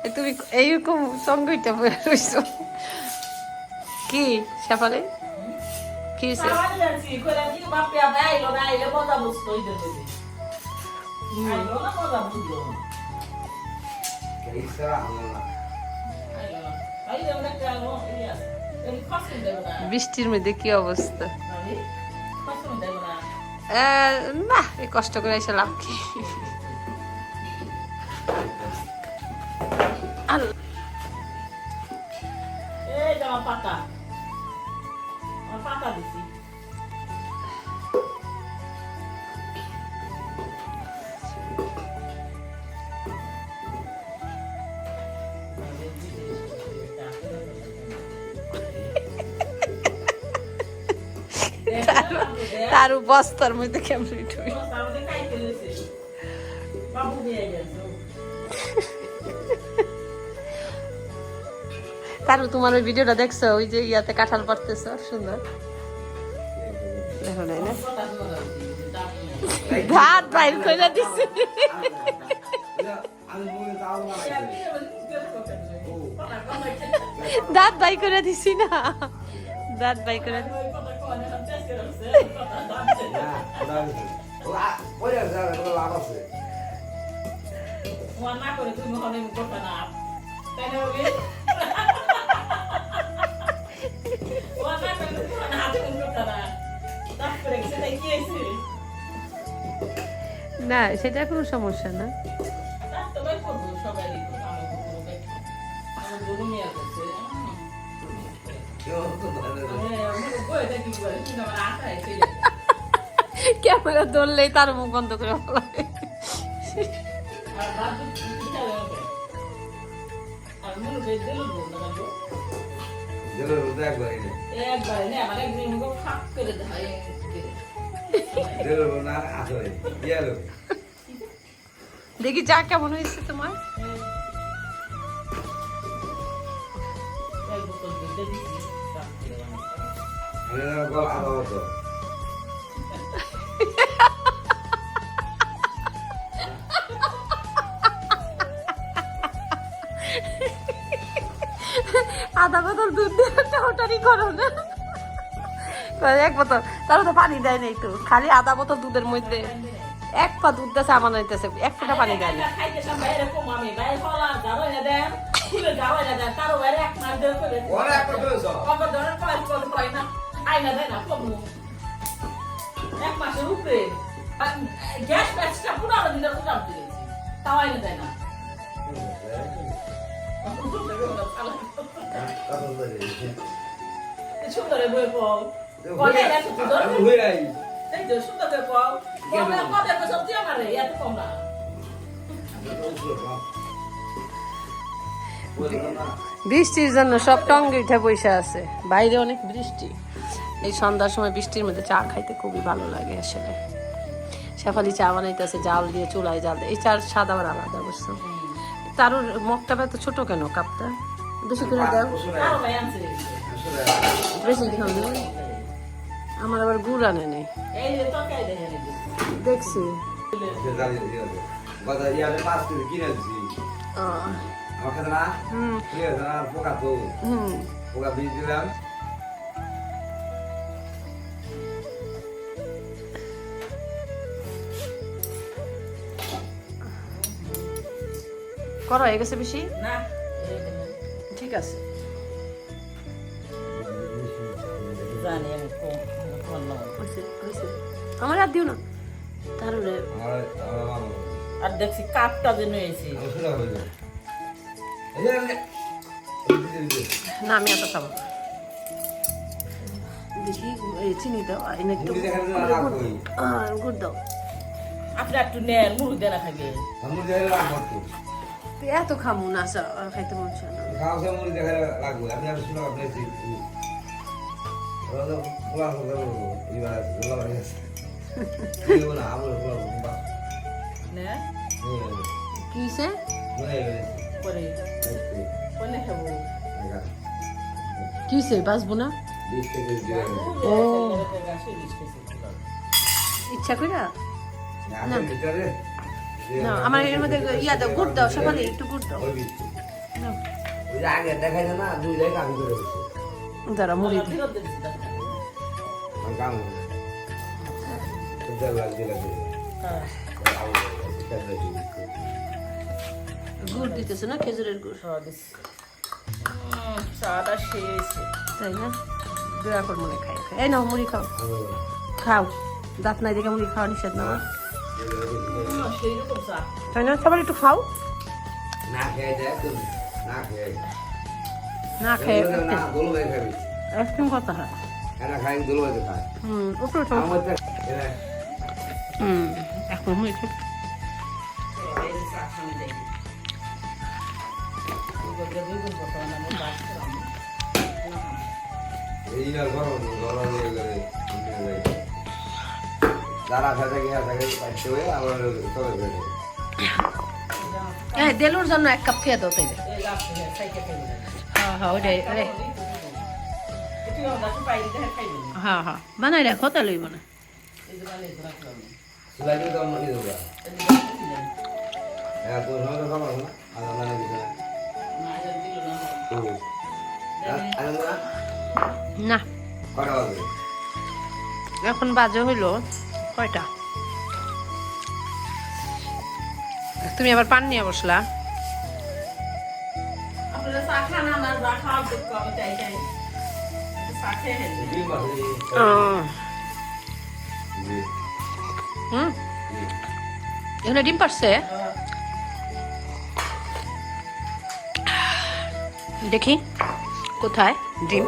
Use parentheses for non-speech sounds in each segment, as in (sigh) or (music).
এ তুমি এইরকম সঙ্গইটা বলে রইছো? কি শেফালি? কি হয়েছে বৃষ্টির মধ্যে কি অবস্থা? আহ, না এই কষ্ট করে এসে লাভ কি? আল্লাহ, এই আমার পাতা। আমার পাতা দিছি। তার বস্তার মধ্যে কেমন বাবু নিয়ে গেছে। তার তোমার ওই ভিডিওটা দেখছ ওই যে ইয়াতে কাঁঠাল পারতেছো সুন্দর। দেখো নাই না? ভাত বাইর করে দিছি। দাঁত বাই করে দিছি না। দাঁত বাই করে দিছি। না করে তুমি না সেটা কোনো সমস্যা না। ক্যামেরা ধরলেই তার মুখ বন্ধ করে ফেলাবে একবার না দেখি চা কেমন হয়েছে তোমার। আধা বোতল দুধ দিয়ে ওটারই করো না। এক বোতল। তাহলে তো পানি দেয় নাই তো। খালি আধা বোতল দুধের মধ্যে। এক পা দুধ দেশে আমার হইতেছে এক ফোঁটা পানি দেয় না। এক মাসের উপরে। আর গ্যাস ব্যাচটা পুরানো দিনের উঠাম তাও আইনে দেয় না। সুন্দর বই পাও সুন্দর বই পাও বৃষ্টির জন্য সব টঙ্গে উঠে বসে আছে। বাইরে অনেক বৃষ্টি। এই সন্ধ্যার সময় বৃষ্টির মধ্যে চা খাইতে খুবই ভালো লাগে আসলে। শেফালি চা বানাইতেছে জাল দিয়ে চুলায় জাল দিয়ে। এই চার স্বাদ আবার আলাদা বুঝছ? তার মগটা এত ছোট কেন কাপটা? বেশি করে দাও। বেশি আমার আবার গুড় আনে নেই। এই যে তরকারি দেখছি। দিলাম। হয়ে গেছে বেশি? না। ঠিক আছে। জানি আমি হয়েছে, হয়েছে। আমার আর দিও না। তারপরে মামা আর দেখছি কাপটা যেন এসে। না আমি এত খাব। দেখি এই চিনি দাও এনে একটু। গুড় দাও। আপনি একটু নেন মুড়ি দেনা খাবে এত খামু না আর খাইতে মন চায় না। খাওয়া মুড়ি দেখে লাগবে। আমি আর শুনে আপনি এসে- ওরা তো পোলা পোলা বলব। এইবার গোলা বাড়ি আছে। এই বলে আমার পোলা বলব, বাহ, নে হয়ে গেছে। কি হয়েছে হয়ে গেছে। পরে এই, পরে খাব দেখা। কি হয়েছে বাঁচবো না। ও। ইচ্ছা করে আমি না আমার এর মধ্যে ইয়া দাও গুড় দাও সকালে একটু গুড় দাও আগে দেখাইছে না দুই জায়গায় কামি করে দাঁড়া মুড়ি হ্যাঁ। গুড় দিতেছে না খেজুরের গুড়? খাওয়া দিছি। চাটা শেষ তাই না? দয়া করে মনে খাই। এই নাও মুড়ি খাও। খাও। দাঁত নাই দেখে মুড়ি খাওয়া নিষেধ না। তাই না? সবার একটু খাও। না খেয়ে না খেয়ে না খেয়ে একদম কথা হয়। হুম আমার তো হুম এখন মানে হয়ে হয়ে এই দেলুর জন্য এক কাপ খেয়ে দাও তাইলে। হ্যাঁ হ্যাঁ ওইটাই আরে হ্যাঁ হ্যাঁ বানাই রাখো মানে তো খাবার না? না। এখন বাজে হইল কয়টা? তুমি আবার পান নিয়ে বসলা? হুম এখানে ডিম পারছে দেখি কোথায়? ডিম?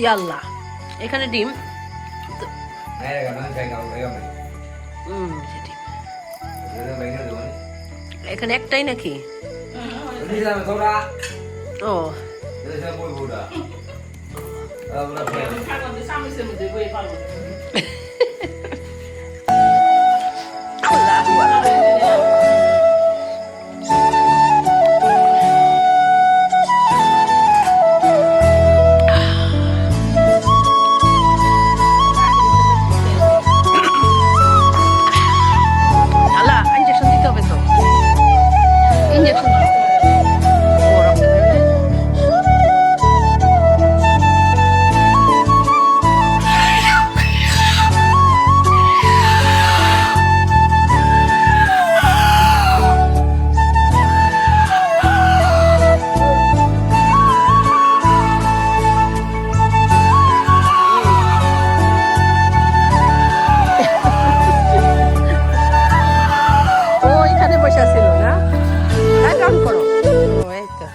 ইয়াল্লা এখানে ডিম। এখানে একটাই নাকি? বুড়া আমরা (laughs)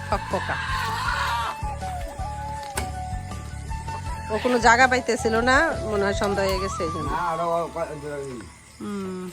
ফকফকা ও কোনো জায়গা পাইতেছিল না মনে হয় সন্ধ্যা হয়ে গেছে এই জন্য। আরও হুম।